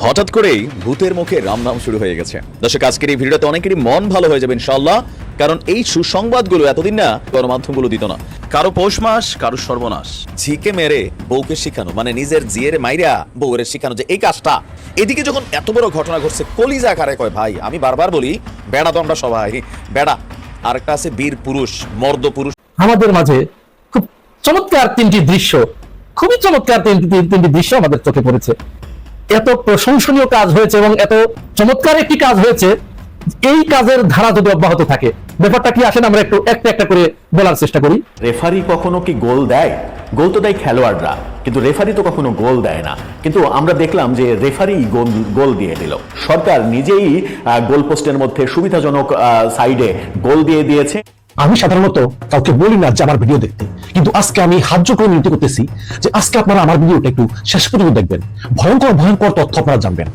হঠাৎ করেই ভূতের মুখে রাম নাম শুরু হয়ে গেছে। দর্শক, আজকের এই ভিডিওতে অনেকেরই মন ভালো হয়ে যাবে ইনশাল্লাহ কারণ এই সুসংবাদগুলো এতদিন না গণমাধ্যমগুলো দিত না। কারও পৌষ মাস, কারও সর্বনাশ। ঝিকে মেরে বউকে শিখানো মানে নিজের জিয়ের মাইরা বউরে শিখানো যে এই কাজটা। এদিকে যখন এত বড় ঘটনা ঘটছে, কলিজা আকারে কয়, ভাই, আমি বারবার বলি, বেড়া তো আমরা সবাই, বেড়া। আরেকটা আছে, বীর পুরুষ, মর্দ পুরুষ। আমাদের মাঝে খুব চমৎকার তিনটি দৃশ্য, খুবই চমৎকার তিনটি তিন- তিনটি দৃশ্য আমাদের চোখে পড়েছে। এত প্রশংসনীয় কাজ হয়েছে এবং এত চমৎকার একটি কাজ হয়েছে, এই কাজের ধারা যদি অব্যাহত থাকে, ব্যাপারটা কি আসেন আমরা একটু একটা একটা করে বলার চেষ্টা করি। রেফারি কখনো কি গোল দেয়? গোল তো দেয় খেলোয়াড়রা, কিন্তু রেফারি তো কখনো গোল দেয় না। কিন্তু আমরা দেখলাম যে রেফারি গোল গোল দিয়ে দিল। সরকার নিজেই গোল পোস্টের মধ্যে সুবিধাজনক সাইডে গোল দিয়ে দিয়েছে। আমি সাধারণত কাউকে বলি না যে আমার ভিডিও দেখতে। কিন্তু আজকে আমি হাজ্য করে নিতে করতেছি যে আজকে আপনারা আমার ভিডিওটা একটু শেষ পর্যন্ত দেখবেন। ভয়ঙ্কর ভয়ঙ্কর তথ্য আপনারা জানবেন।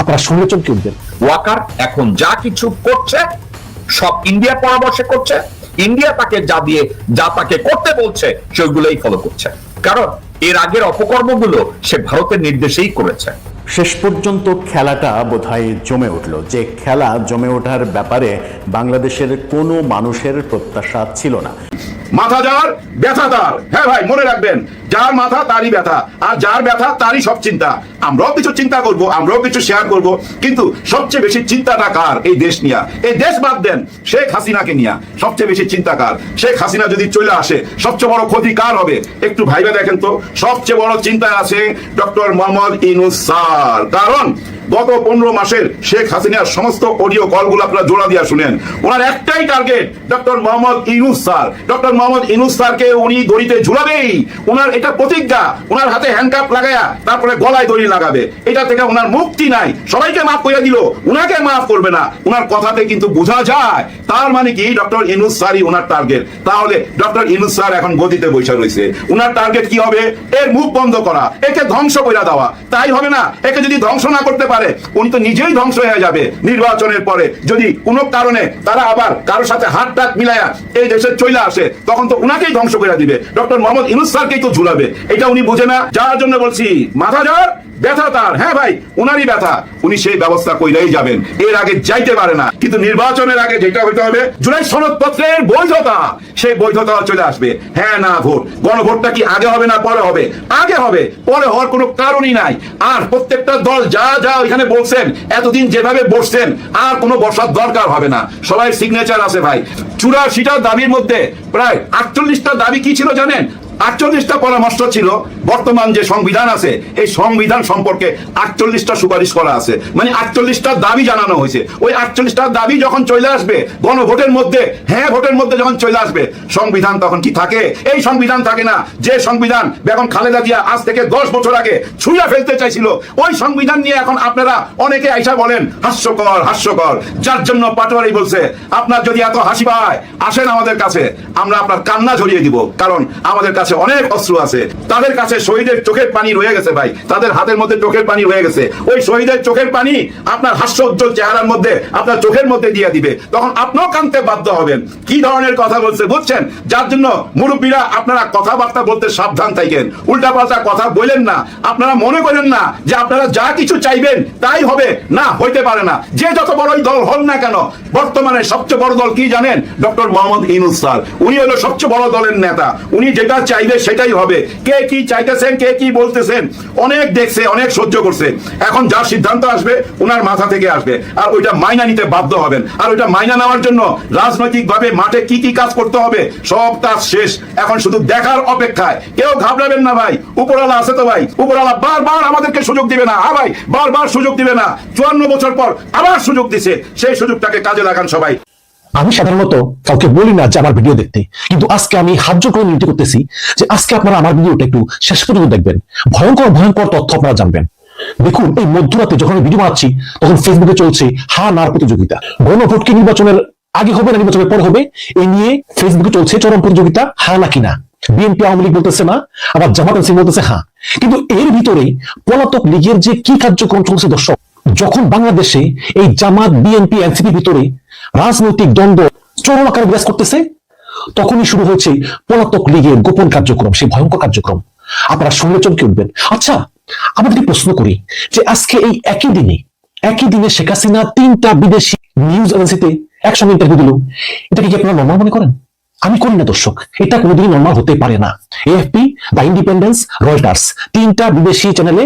আপনারা শুনলে চমকে উঠবেন। ওয়াকার এখন যা কিছু করছে, সব ইন্ডিয়ার পরামর্শে করছে। ইন্ডিয়া তাকে যা দিয়ে, যা তাকে করতে বলছে, সেগুলোই ফলো করছে। কারণ এর আগের অপকর্মগুলো সে ভারতের নির্দেশেই করেছে। শেষ পর্যন্ত খেলাটা বোধহয় জমে উঠল। যে খেলা জমে ওঠার ব্যাপারে বাংলাদেশের কোনো মানুষের প্রত্যাশা ছিল না। মাথা যার, ব্যথা তার। হ্যাঁ ভাই, মনে রাখবেন, যার মাথা তারই ব্যথা, আর যার ব্যথা তারই সব চিন্তা। আমরাও কিছু চিন্তা করব, আমরাও কিছু শেয়ার করব, কিন্তু সবচেয়ে বেশি চিন্তাটা কার এই দেশ নিয়া? এই দেশ বাদ দেন শেখ হাসিনাকে নিয়া সবচেয়ে বেশি চিন্তা কার? শেখ হাসিনা যদি চলে আসে, সবচেয়ে বড় ক্ষতি কার হবে? একটু ভাইবে দেখেন তো, সবচেয়ে বড় চিন্তায় আছে ডক্টর মোহাম্মদ ইনুস স্যার। কারণ গত পনেরো মাসের শেখ হাসিনার সমস্ত অডিও কলগুলো আপনারা জোড়া দিয়া শুনেন। ওনার একটাই target doctor Mohammad Yunus sir. Doctor Mohammad Yunus স্যারকে উনি দড়িতে ঝুলাবেই। ওনার এটা প্রতিজ্ঞা। ওনার হাতে হ্যান্ডকাপ লাগায়া তারপরে গলায় দড়ি লাগাবে। এটা থেকে ওনার মুক্তি নাই। সবাইকে মাফ করে দিল। উনাকে মাফ করবে না। ওনার কথাতে কিন্তু বোঝা যায়। তার মানে কি? ডক্টর ইনুস স্যারই ওনার টার্গেট তাহলে ডক্টর ইনুস স্যার এখন গদিতে বৈশা রয়েছে ওনার টার্গেট কি হবে? এর মুখ বন্ধ করা। একে ধ্বংস করে দেওয়া। তাই হবে না? একে যদি ধ্বংস না করতে পারে উনি তো নিজেই ধ্বংস হয়ে যাবে নির্বাচনের পরে। যদি কোনো কারণে তারা আবার কারোর সাথে হাত টাক মিলায়া এই দেশে চলে আসে, তখন তো উনাকেই ধ্বংস করে দিবে। ডক্টর মোহাম্মদ ইনুস স্যারকেই তো ঝুলাবে। এটা উনি বুঝে না। যার জন্য বলছি, মাথা যার ব্যথা তার। হ্যাঁ ভাই, উনারই ব্যথা। উনি সেই ব্যবস্থা কইলেই যাবেন। এর আগে যাইতে পারে না। কিন্তু নির্বাচনের আগে যেটা হইতে হবে, জুলাই সনদপত্রের বৈধতা। সেই বৈধতা চলে আসবে। হ্যাঁ না, ভোট। গণভোটটা কি আগে হবে না পরে হবে? আগে হবে। পরে হওয়ার কোনো কারণই নাই। আর প্রত্যেকটা দল যা যা ওইখানে বলছেন, এতদিন যেভাবে বসছেন, আর কোনো বসার দরকার হবে না। সবাই সিগনেচার আছে ভাই। চুরাশিটা দাবির মধ্যে প্রায় আটচল্লিশটা দাবি কি ছিল জানেন? আটচল্লিশটা পরামর্শ ছিল, বর্তমান যে সংবিধান আছে, এই সংবিধান সম্পর্কে আটচল্লিশটা সুপারিশ করা আছে। মানে আটচল্লিশটা দাবি জানানো হয়েছে। ওই আটচল্লিশটা দাবি যখন চলে আসবে, গণভোটের মধ্যে হ্যাঁ ভোটের মধ্যে যখন চলে আসবে, সংবিধান তখন কি থাকে? এই সংবিধান থাকে না। যে সংবিধান বেগম খালেদা জিয়া আজ থেকে দশ বছর আগে ছুঁয়া ফেলতে চাইছিল, ওই সংবিধান নিয়ে এখন আপনারা অনেকে আইসা বলেন, হাস্যকর হাস্যকর। যার জন্য পাটোয়ারি বলছে, আপনার যদি এত হাসি পায়, আসেন আমাদের কাছে। আমরা আপনার কান্না ঝরিয়ে দিব। কারণ আমাদের কাছে অনেক অস্ত্র আছে। তাদের কাছে শহীদের চোখের পানি রয়ে গেছে ভাই। তাদের হাতের মধ্যে চোখের পানি রয়ে গেছে। ওই শহীদের চোখের পানি আপনার হাস্য উজ্জ্বল চেহারার মধ্যে, আপনার চোখের মধ্যে দিয়ে দিবে। তখন আপনিও কানতে বাধ্য হবেন। কি ধরনের কথা বলছে, বুঝছেন? যার জন্য মুরব্বীরা আপনারা কথাবার্তা বলতে সাবধান থাকেন। উল্টাপাল্টা কথা বলেন না। আপনারা মনে করেন না যে আপনারা যা কিছু চাইবেন তাই হবে। না, হইতে পারে না। যে যত বড়ই দল হল না কেন, বর্তমানে সবচেয়ে বড় দল কি জানেন? Doctor Mohammad Yunus sir. উনি হলো সবচেয়ে বড় দলের নেতা। উনি যেটা চাইবে সেটাই হবে। কে কি চাইতেছেন, কে কি বলতেছেন, অনেক দেখছে, অনেক সহ্য করছে। এখন যা সিদ্ধান্ত আসবে ওনার মাথা থেকে আসবে। আর ওইটা মাইনা নিতে বাধ্য হবেন। আর ওইটা মাইনা নেওয়ার জন্য রাজনৈতিক ভাবে মাঠে কি কি কাজ করতে হবে, সব কাজ শেষ। এখন শুধু দেখার অপেক্ষায়। কেউ ঘাবড়াবেন না ভাই। উপরওয়ালা আছে তো ভাই। উপরওয়ালা বারবার আমাদেরকে সুযোগ দিবে না। হ্যাঁ ভাই, বারবার সুযোগ দিবে না। চুয়ান্ন বছর পর আবার সুযোগ দিছে। সেই সুযোগটাকে কাজে লাগান সবাই। আমি সাধারণত কাউকে বলি না যে আমার ভিডিও দেখতে, কিন্তু আজকে আমি হাজ্য করে নিতে করতেছি যে আজকে আপনারা আমার ভিডিওটা একটু শেষ পর্যন্ত দেখবেন। ভয়ঙ্কর ভয়ঙ্কর তথ্য আপনারা জানবেন। দেখুন, এই মধ্যরাতে যখন আমি ভিডিও বানাচ্ছি, তখন ফেসবুকে চলছে হা নার প্রতিযোগিতা। গণভোট কি নির্বাচনের আগে হবে না, নির্বাচনের পর হবে? এই নিয়ে ফেসবুকে চলছে চরম প্রতিযোগিতা, হা না বিএনপি আওয়ামী লীগ বলতেছে না, আবার জামাত সিং বলতেছে হ্যাঁ কিন্তু এর ভিতরে পলাতক লীগের যে কি কার্যক্রম চলছে দর্শক, যখন বাংলাদেশে এই জামাত বিএনপি এনসিপি ভিতরে রাজনৈতিক দ্বন্দ্ব চরম আকারে বিরাজ করতেছে, তখনই শুরু হয়েছে পলাতক লীগের গোপন কার্যক্রম, সেই ভয়ঙ্কর কার্যক্রম। আপনারা শুনলে চমকে উঠবেন। আচ্ছা আমরা যদি প্রশ্ন করি যে আজকে এই একই দিনে একই দিনে শেখ হাসিনা তিনটা বিদেশি নিউজ এজেন্সিতে একসঙ্গে ইন্টারভিউ দিল, এটা কি আপনারা নর্মাল মনে করেন? আমি করি না দর্শক, এটা কোনোদিনই নর্মাল হতে পারে না। এএফপি বা ইন্ডিপেন্ডেন্স রয়টার্স তিনটা বিদেশি চ্যানেলে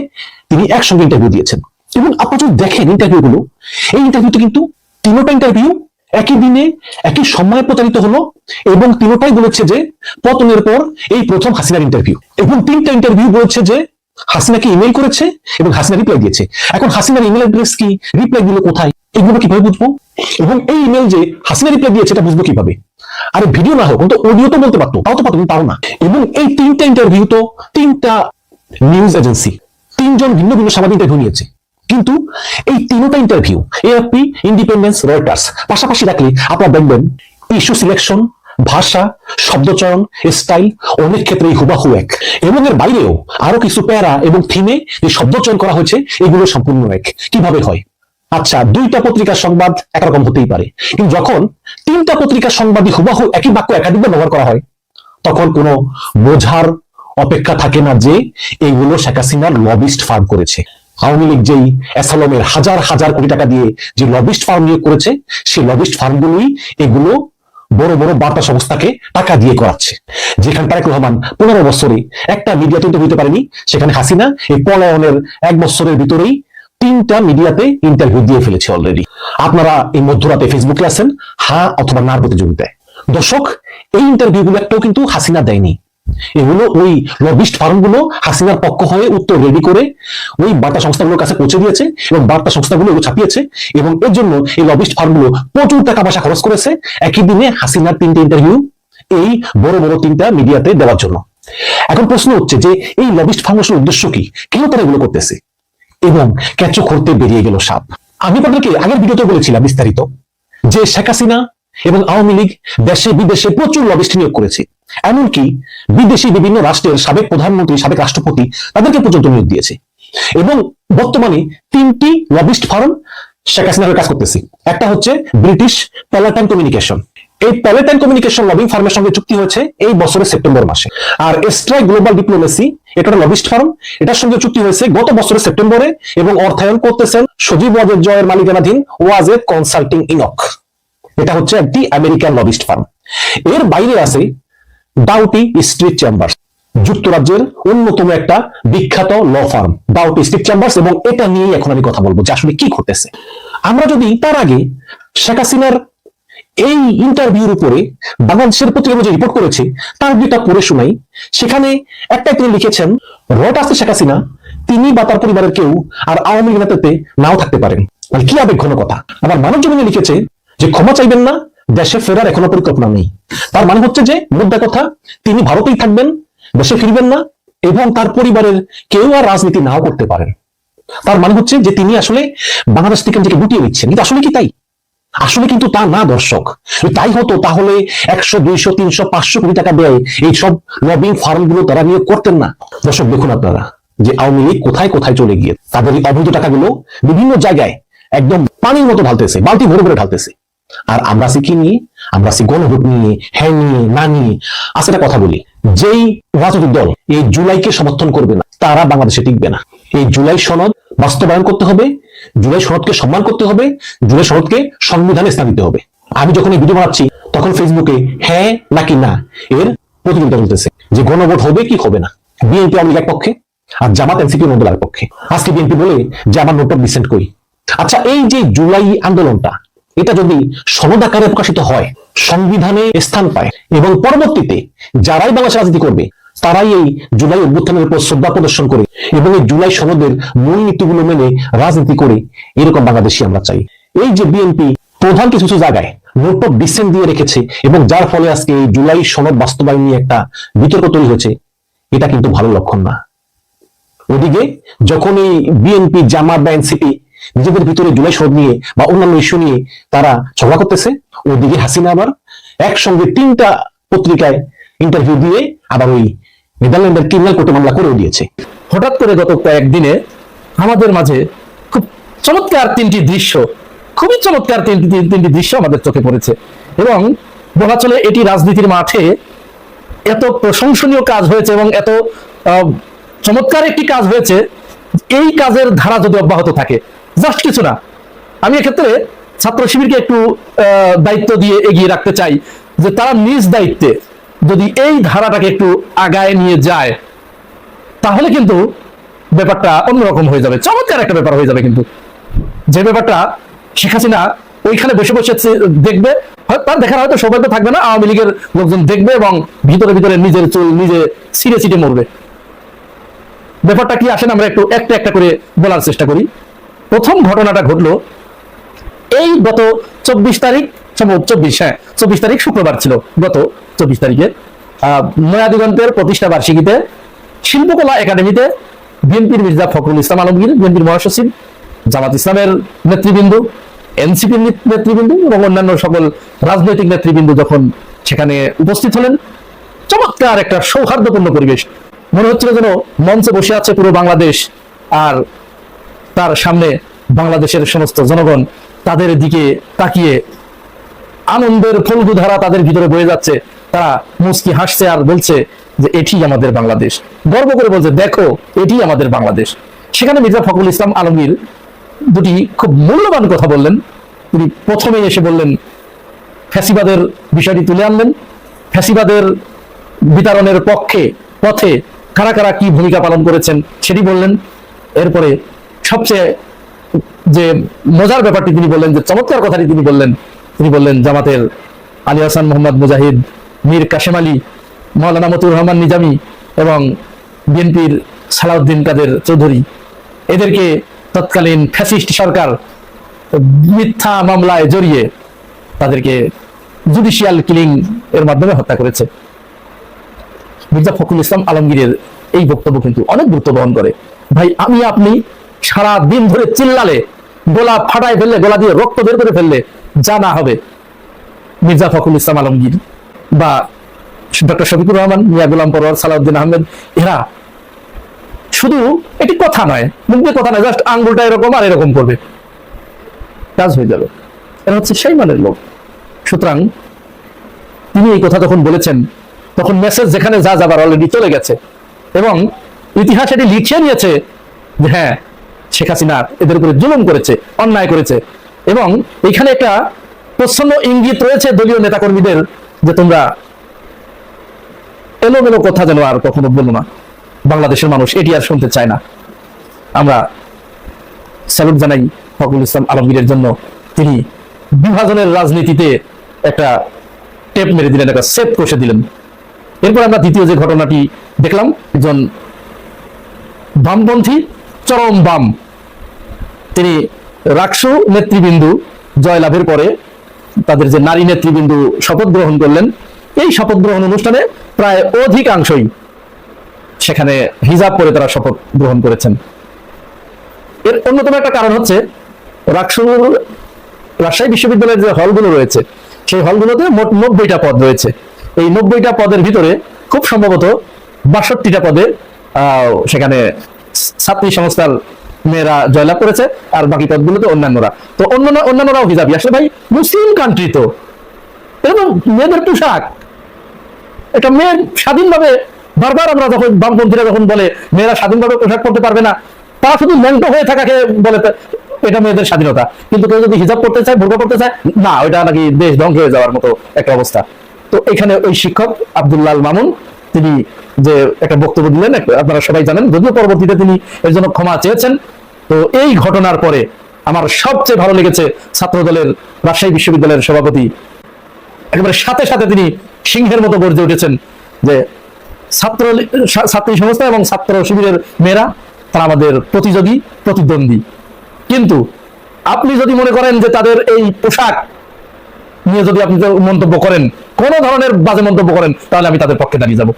তিনি একসঙ্গে ইন্টারভিউ দিয়েছেন। এবং আপনারা যদি দেখেন ইন্টারভিউ গুলো, এই ইন্টারভিউতে কিন্তু তিনোটা ইন্টারভিউ একই দিনে, একই সময়ে প্রচারিত হলো এবং তিনটাই বলেছে যে পতনের পর এই প্রথম হাসিনার ইন্টারভিউ এবং তিনটা ইন্টারভিউ বলেছে যে হাসিনাকে ইমেল করেছে এবং হাসিনা রিপ্লাই দিয়েছে। এখন হাসিনার ইমেল অ্যাড্রেস কি? রিপ্লাই দিল কোথায়? এগুলো কীভাবে বুঝব? এবং এই ইমেল যে হাসিনা রিপ্লাই দিয়েছে, এটা বুঝব কীভাবে? আরে ভিডিও না হোক কিন্তু অডিও তো বলতে পারতো, তাও তো পারতো কিন্তু তাও না। এবং এই তিনটা ইন্টারভিউ তো তিনটা নিউজ এজেন্সি তিনজন ভিন্ন ভিন্ন সাংবাদিক ইন্টারভিউ নিয়েছে। কিন্তু এই তিনটা ইন্টারভিউ এএফপি ইন্ডিপেন্ডেন্স রয়টার্স পাশাপাশি রাখলে আপনারা দেখবেন ইস্যু সিলেকশন ভাষা, শব্দচয়ন স্টাইল অনেক ক্ষেত্রেই হুবাহু এক। এবং এর বাইরেও আরও কিছু প্যারা এবং থিমে যে শব্দচয়ন করা হয়েছে, এগুলো সম্পূর্ণ এক। কীভাবে হয়? আচ্ছা দুইটা পত্রিকার সংবাদ একরকম হতেই পারে। কিন্তু যখন তিনটা পত্রিকার সংবাদই হুবাহু একই বাক্য একাধিকবার ব্যবহার করা হয়, তখন কোনো বোঝার অপেক্ষা থাকে না যে এইগুলো শেখ হাসিনার লবিস্ট ফার্ম করেছে। আওয়ামী লীগ যেই অ্যাসালমের হাজার হাজার কোটি টাকা দিয়ে যে লবিস্ট ফার্ম নিয়োগ করেছে, সেই লবিস্ট ফার্মগুলোই এগুলো বড় বড় বার্তা সংস্থাকে টাকা দিয়ে করাচ্ছে। যেখানে তারেক রহমান পনেরো বছরে একটা মিডিয়া তৈরি হইতে পারেনি, সেখানে হাসিনা এই পলায়নের এক বছরের ভিতরেই তিনটা মিডিয়াতে ইন্টারভিউ দিয়ে ফেলেছে অলরেডি আপনারা এই মধ্যরাতে ফেসবুকে আছেন, হা অথবা নার প্রতিযোগিতায়। দর্শক, এই ইন্টারভিউ গুলো একটাও কিন্তু হাসিনা দেয়নি। এগুলো ওই লবিস্ট ফার্মগুলো হাসিনার পক্ষ হয়ে উত্তর রেডি করে ওই বার্তা সংস্থাগুলোর কাছে পৌঁছে দিয়েছে এবং বার্তা সংস্থাগুলো এগুলো ছাপিয়েছে এবং এর জন্য এই লবিস্ট ফার্মগুলো প্রচুর টাকা পয়সা খরচ করেছে একই দিনে হাসিনার তিনটে ইন্টারভিউ এই বড় বড় তিনটা মিডিয়াতে দেওয়ার জন্য। এখন প্রশ্ন হচ্ছে যে এই লবিস্ট ফার্মেশনের উদ্দেশ্য কি? কেন তারা এগুলো করতেছে? এবং ক্যাচো করতে বেরিয়ে গেল সাপ। আমি আপনাদেরকে আগের ভিডিওতে বলেছিলাম বিস্তারিত যে শেখ হাসিনা এবং আওয়ামী লীগ দেশে বিদেশে প্রচুর লবিস্ট নিয়োগ করেছে। এমনকি বিদেশি বিভিন্ন রাষ্ট্রের সাবেক প্রধানমন্ত্রী, সাবেক রাষ্ট্রপতি তাদেরকে পর্যন্ত নিয়োগ দিয়েছে। এবং বর্তমানে তিনটি লবিস্ট ফার্ম শেখ হাসিনার কাজ করতেছে। একটা হচ্ছে ব্রিটিশ প্যালাটাইন কমিউনিকেশন। এই প্যালেটাইন কমিউনিকেশন লবিং ফার্মের সঙ্গে চুক্তি হয়েছে এই বছরের সেপ্টেম্বর মাসে। আর এস্ট্রাই গ্লোবাল ডিপ্লোমেসি, এটা লবিস্ট ফার্ম, এটার সঙ্গে চুক্তি হয়েছে গত বছরের সেপ্টেম্বরে এবং অর্থায়ন করতেছেন সজীব ওয়াজেদ জয়ের মালিকানাধীন ওয়াজেদ কনসাল্টিং ইনক। এটা হচ্ছে একটি আমেরিকান লবিস্ট ফার্ম। এর বাইরে আছে ডাউটি স্ট্রিট চেম্বার যুক্তরাজ্যের অন্যতম একটা বিখ্যাত law firm Doughty Street Chambers এবং এটা নিয়েই এখন আমি কথা বলব যে আসলে কি ঘটেছে। আমরা যদি তার আগে শেখ হাসিনার এই ইন্টারভিউর উপরে বাংলাদেশের পত্রিকা যে রিপোর্ট করেছে, তার দুইটা পড়ে শোনাই সেখানে একটা তিনি লিখেছেন রয়টার্সে শেখ হাসিনা, তিনি বা তার পরিবারের কেউ আর আওয়ামী লীগ নেতাতে নাও থাকতে পারেন। মানে কি আবেগ ঘন কথা। আবার মানব জমিনে লিখেছে যে, ক্ষমা চাইবেন না দেশে ফেরার এখনও পরিকল্পনা নেই। তার মানে হচ্ছে যে মুদ্রা কথা, তিনি ভারতেই থাকবেন, দেশে ফিরবেন না, এবং তার পরিবারের কেউ আর রাজনীতি নাও করতে পারেন তার মানে হচ্ছে যে, তিনি আসলে বাংলাদেশ থেকে নিজেকে গুটিয়ে নিচ্ছেন। কিন্তু আসলে কি তাই? আসলে কিন্তু তা না, দর্শক। তাই হতো, তাহলে একশো, দুইশো, তিনশো, পাঁচশো কোটি টাকা ব্যয় এই সব লবিং ফার্মগুলো তারা নিয়োগ করতেন না। দর্শক, দেখুন আপনারা যে আওয়ামী লীগ কোথায় কোথায় চলে গিয়ে, তাদের অবৈধ টাকাগুলো বিভিন্ন জায়গায় একদম পানির মতো ঢালতেছে, বালতি ভরে ভরে ঢালতেছে। আর আমরা আছি কি নিয়ে আমরা আছি গণভোট নিয়ে হ্যাঁ নিয়ে, না নিয়ে। আচ্ছা একটা কথা বলি। যেই রাজনৈতিক দল এই জুলাইকে সমর্থন করবে না, তারা বাংলাদেশে টিকবে না। এই জুলাই সনদ বাস্তবায়ন করতে হবে, জুলাই সনদকে সম্মান করতে হবে, জুলাই সনদকে সংবিধানে স্থান দিতে হবে। আমি যখন এই ভিডিও বানাচ্ছি, তখন ফেসবুকে হ্যাঁ নাকি না এর প্রতিযোগিতা চলতেছে যে গণভোট হবে কি হবে না। বিএনপি আওয়ামী লীগ এক পক্ষে আর জামাত, এনসিপি মন্ডল এক পক্ষে। আজকে বিএনপি বলে যে আমার নোট ডিসেন্ট করি। আচ্ছা এই যে জুলাই আন্দোলনটা এটা যদি সনদ আকারে প্রকাশিত হয়, সংবিধানে স্থান পায় এবং পরবর্তীতে যারাই বাংলাদেশ রাজনীতি করবে, তারাই এই জুলাই অভ্যুত্থানের উপর শ্রদ্ধা প্রদর্শন করে এবং এই জুলাই সনদের মূল নীতিগুলো মেনে রাজনীতি করে এরকম বাংলাদেশি আমরা চাই। এই যে বিএনপি প্রধান কিছু কিছু জায়গায় নোট ডিসেন্ট দিয়ে রেখেছে এবং যার ফলে আজকে এই জুলাই সনদ বাস্তবায়ন নিয়ে একটা বিতর্ক তৈরি হয়েছে, এটা কিন্তু ভালো লক্ষণ না। ওদিকে যখন এই বিএনপি জামাত বা এনসিপি নিজেদের ভিতরে জুলাই সনদ নিয়ে বা অন্যান্য ইস্যু নিয়ে তারা ঝগড়া করতেছে। ওদিকে হাসিনা আবার একসঙ্গে তিনটা পত্রিকায় ইন্টারভিউ দিয়ে আবার ওই নেদারল্যান্ডের ক্রিমিনাল কোর্টে মামলা করেও দিয়েছে। হঠাৎ করে গত কয়েকদিনে আমাদের মাঝে খুব চমৎকার তিনটি দৃশ্য, খুবই চমৎকার তিনটি তিন- তিনটি দৃশ্য আমাদের চোখে পড়েছে এবং বলা চলে এটি রাজনীতির মাঠে এত প্রশংসনীয় কাজ হয়েছে এবং এত চমৎকার একটি কাজ হয়েছে। এই কাজের ধারা যদি অব্যাহত থাকে জাস্ট কিছু না। আমি এক্ষেত্রে ছাত্র শিবিরকে একটু দায়িত্ব দিয়ে এগিয়ে রাখতে চাই যে তারা নিজ দায়িত্বে যদি এই ধারাটাকে একটু আগায় নিয়ে যায়, তাহলে কিন্তু ব্যাপারটা অন্যরকম হয়ে যাবে। চমৎকার একটা ব্যাপার হয়ে যাবে কিন্তু। যে ব্যাপারটা শেখ হাসিনা ওইখানে বসে বসে দেখবে তার দেখার হয়তো সৌভাগ্য থাকবে না, আওয়ামী লীগের লোকজন দেখবে এবং ভিতরে ভিতরে নিজের চুল, নিজে ছিঁড়ে ছিটে মরবে। ব্যাপারটা কি আসেন আমরা একটু একটা একটা করে বলার চেষ্টা করি। প্রথম ঘটনাটা ঘটলো এই গত চব্বিশ তারিখ সম্ভবত চব্বিশ হ্যাঁ চব্বিশ তারিখ শুক্রবার ছিল গত চব্বিশ তারিখে। আহ, নয়া দিগন্তের প্রতিষ্ঠা বার্ষিকীতে শিল্পকলা একাডেমিতে বিএনপির মির্জা ফখরুল ইসলাম আলমগীর বিএনপির মহাসচিব জামাত ইসলামের নেতৃবৃন্দ এনসিপির নেতৃবৃন্দ এবং অন্যান্য সকল রাজনৈতিক নেতৃবৃন্দ যখন সেখানে উপস্থিত হলেন চমৎকার একটা সৌহার্দ্যপূর্ণ পরিবেশ। মনে হচ্ছিল যেন মঞ্চে বসে আছে পুরো বাংলাদেশ আর তার সামনে বাংলাদেশের সমস্ত জনগণ তাদের দিকে তাকিয়ে আনন্দের ফলগুধারা তাদের ভিতরে বয়ে যাচ্ছে। তারা মুস্কি হাসছে আর বলছে যে, এটি আমাদের বাংলাদেশ। গর্ব করে বলছে, দেখো, এটি আমাদের বাংলাদেশ। সেখানে মির্জা ফখরুল ইসলাম আলমগীর দুটি খুব মূল্যবান কথা বললেন। তিনি প্রথমেই এসে বললেন, ফ্যাসিবাদের বিষয়টি তুলে আনলেন। ফ্যাসিবাদের বিতরণের পক্ষে, পথে কারা কারা কি ভূমিকা পালন করেছেন সেটি বললেন। এরপরে সবচেয়ে যে মজার ব্যাপারটি তিনি বললেন, যে চমৎকার কথাটি তিনি বললেন তিনি বললেন, জামাতের আলী হাসান মোহাম্মদ মুজাহিদ, মীর কাশেম আলী মৌলানা মতুর রহমান নিজামী এবং বিএনপির সালাউদ্দিন কাদের চৌধুরী। এদেরকে তৎকালীন ফ্যাসিস্ট সরকার মিথ্যা মামলায় জড়িয়ে তাদেরকে জুডিশিয়াল কিলিং এর মাধ্যমে হত্যা করেছে। মির্জা ফখরুল ইসলাম আলমগীরের এই বক্তব্য কিন্তু অনেক গুরুত্ব বহন করে। ভাই, আমি, আপনি সারা দিন ধরে চিল্লালে, গোলা ফাটায় ফেললে, গোলা দিয়ে রক্ত বের করে ফেললে, যা না হবে। মির্জা ফখরুল ইসলাম আলমগীর বা ডক্টর শফিকুর রহমান, মিয়া গোলাম পরোয়ার, সালাউদ্দিন আহমেদ, এরা শুধু এটি কথা নয়, মুখ কথা নয়, জাস্ট আঙ্গুলটা এরকম আর এরকম করবে। কাজ হয়ে যাবে। এরা হচ্ছে সেই মানের লোক। সুতরাং তিনি এই কথা যখন বলেছেন, তখন মেসেজ যেখানে যা যাবার অলরেডি চলে গেছে। এবং ইতিহাস এটি লিখে নিয়েছে যে হ্যাঁ শেখ হাসিনা এদের উপরে জুলুম করেছে, অন্যায় করেছে। এবং এখানে একটা প্রচ্ছন্ন ইঙ্গিত রয়েছে দলীয় নেতাকর্মীদের যে তোমরা এলোমেলো কথা যেন আর কখনো বলো না। বাংলাদেশের মানুষ এটি আর শুনতে চায় না। আমরা স্যালুট জানাই ফখরুল ইসলাম আলমগীরের জন্য। তিনি বিভাজনের রাজনীতিতে একটা টেপ মেরে দিলেন, একটা সেট কষে দিলেন। এরপর আমরা দ্বিতীয় যে ঘটনাটি দেখলাম, একজন বামপন্থী চরম বাম। তিনি রাকসু নেতৃবৃন্দু জয়লাভের পরে তাদের যে নারী নেতৃবৃন্দু শপথ গ্রহণ করলেন, এই শপথ গ্রহণ অনুষ্ঠানে প্রায় অধিকাংশই সেখানে হিজাব পরে তারা শপথ গ্রহণ করেছেন। এর অন্যতম একটা কারণ হচ্ছে রাকসুর রাজশাহী বিশ্ববিদ্যালয়ের যে হলগুলো রয়েছে, সেই হলগুলোতে মোট নব্বইটা পদ রয়েছে। এই নব্বইটা পদের ভিতরে খুব সম্ভবত বাষট্টিটা পদে সেখানে ছাত্রী সংস্থার মেয়েরা জয়লাভ করেছে, আর বাকি পদগুলোতে অন্যান্যরা। তো অন্যান্য অন্যান্যরাও হিজাবি। আসলে ভাই, মুসলিম কান্ট্রি তো। এবং মেয়েদের পোশাক। এটা মেয়ের স্বাধীনভাবে বারবার আমরা যখন বামপন্থীরা যখন বলে, মেয়েরা স্বাধীনভাবে পোশাক পরতে পারবে না, তারা শুধু ল্যাংটো হয়ে থাকাকে বলে, এটা মেয়েদের স্বাধীনতা। কিন্তু কেউ যদি হিজাব করতে চায়, বোরকা করতে চায়, না, ওইটা নাকি দেশ ধ্বংস হয়ে যাওয়ার মতো একটা অবস্থা। তো এখানে ওই শিক্ষক আব্দুল্লাল মামুন, তিনি যে একটা বক্তব্য দিলেন, আপনারা সবাই জানেন, যদিও পরবর্তীতে তিনি এর জন্য ক্ষমা চেয়েছেন তো এই ঘটনার পরে আমার সবচেয়ে ভালো লেগেছে ছাত্র দলের রাজশাহী বিশ্ববিদ্যালয়ের সভাপতি। একেবারে সাথে সাথে তিনি সিংহের মতো গর্জে উঠেছেন যে ছাত্র ছাত্রী সংস্থা এবং ছাত্র শিবিরের মেয়েরা, তারা আমাদের প্রতিযোগী, প্রতিদ্বন্দ্বী। কিন্তু আপনি যদি মনে করেন যে তাদের এই পোশাক নিয়ে যদি আপনি মন্তব্য করেন, কোন ধরনের বাজে মন্তব্য করেন, তাহলে আমি তাদের পক্ষে দাঁড়িয়ে যাব।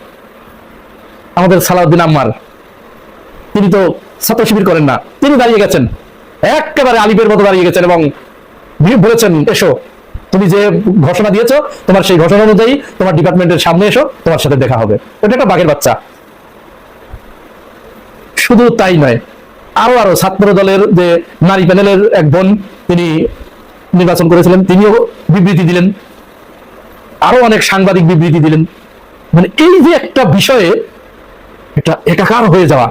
আমাদের সালাউদ্দিন আম্মার, তিনি তো ছাত্র শিবির করেন না। তিনি দাঁড়িয়ে গেছেন। একেবারে আলিপের মতো দাঁড়িয়ে গেছেন এবং বলেছেন, এসো। তুমি যে ঘোষণা দিয়েছ, তোমার সেই ঘোষণা অনুযায়ী তোমার ডিপার্টমেন্টের সামনে এসো, তোমার সাথে দেখা হবে। এটা একটা বাঘের বাচ্চা। শুধু তাই নয়, আরও আরও ছাত্র দলের যে নারী প্যানেলের এক বোন, তিনি নির্বাচন করেছিলেন, তিনিও বিবৃতি দিলেন। আরও অনেক সাংবাদিক বিবৃতি দিলেন। মানে এই যে একটা বিষয়ে একটা একাকার হয়ে যাওয়া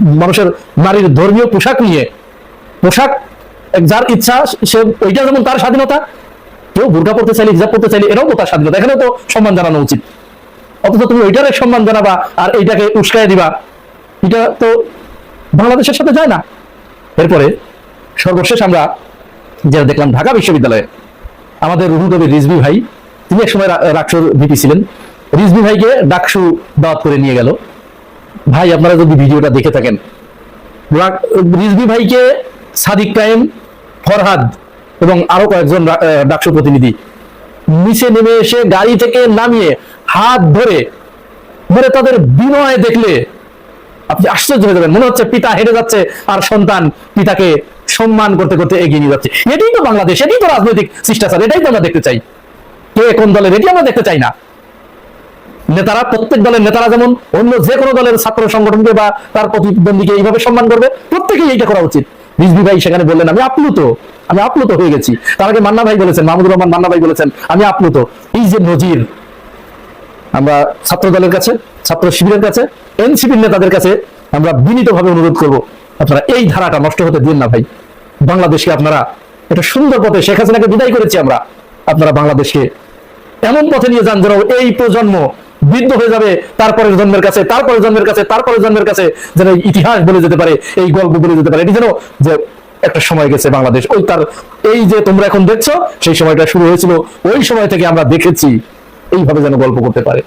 মানুষের নারীর ধর্মীয় পোশাক নিয়ে। পোশাক যার ইচ্ছা, সে ওইটা যেমন তার স্বাধীনতা, কেউ বোরকা পড়তে চাইলে, হিজাব পড়তে চাইলে এটাও তো তার স্বাধীনতা। এখানেও তো সম্মান জানানো উচিত। অথচ তুমি ওইটারে সম্মান জানাবা আর এইটাকে উস্কায় দিবা। এটা তো বাংলাদেশের সাথে যায় না। এরপরে সর্বশেষ আমরা যেটা দেখলাম ঢাকা বিশ্ববিদ্যালয়ে, আমাদের রুহুল কবির রিজভি ভাই, তিনি এক সময় রা- রাকসুর ভিপি ছিলেন। রিজভি ভাইকে ডাকসু দাওয়াত করে নিয়ে গেল। ভাই, আপনারা যদি ভিডিওটা দেখে থাকেন। রিজভি ভাইকে সাদিক কায়েম, ফরহাদ এবং আরও কয়েকজন ডাকসু প্রতিনিধি। নিচে নেমে এসে গাড়ি থেকে নামিয়ে হাত ধরে ধরে তাদের বিনয় দেখলে আপনি আশ্চর্য হয়ে যাবেন। মনে হচ্ছে পিতা হেরে যাচ্ছে আর সন্তান পিতাকে সম্মান করতে করতে এগিয়ে নিয়ে যাচ্ছে। এটাই তো বাংলাদেশ, এটাই তো রাজনৈতিক শিষ্টাচার, এটাই তো আমরা দেখতে চাই। কে কোন দলের, এটি আমরা দেখতে চাই না। নেতারা, প্রত্যেক দলের নেতারা যেমন অন্য যে কোনো দলের ছাত্র সংগঠনকে বা তার প্রতিদ্বন্দ্বীকে এইভাবে সম্মান করবে, প্রত্যেকেই এইটা করা উচিত। রিজভি ভাই সেখানে বললেন, আমি আপ্লুত আমি আপ্লুত হয়ে গেছি। তার আগে মান্না ভাই বলেছেন, মাহমুদুর রহমান মান্না ভাই বলেছেন, আমি আপ্লুত। এই যে নজির, আমরা ছাত্র দলের কাছে, ছাত্র শিবিরের কাছে, এনসিপির নেতাদের কাছে আমরা বিনীতভাবে অনুরোধ করব, আপনারা এই ধারাটা নষ্ট হতে দিন না ভাই। বাংলাদেশকে আপনারা, এটা সুন্দর পথে শেখ হাসিনাকে বিদায় করেছি আমরা। আপনারা বাংলাদেশকে এমন পথে নিয়ে যান যেন এই প্রজন্ম বৃদ্ধ হয়ে যাবে তারপরে জন্মের কাছে তারপরে জন্মের কাছে তারপরে জন্মের কাছে, যেন ইতিহাস বলে যেতে পারে, এই গল্প বলে যেতে পারে। এটি যেন যে একটা সময় গেছে বাংলাদেশ। ওই তার, এই যে তোমরা এখন দেখছ, সেই সময়টা শুরু হয়েছিল। ওই সময় থেকে আমরা দেখেছি, এইভাবে যেন গল্প করতে পারে।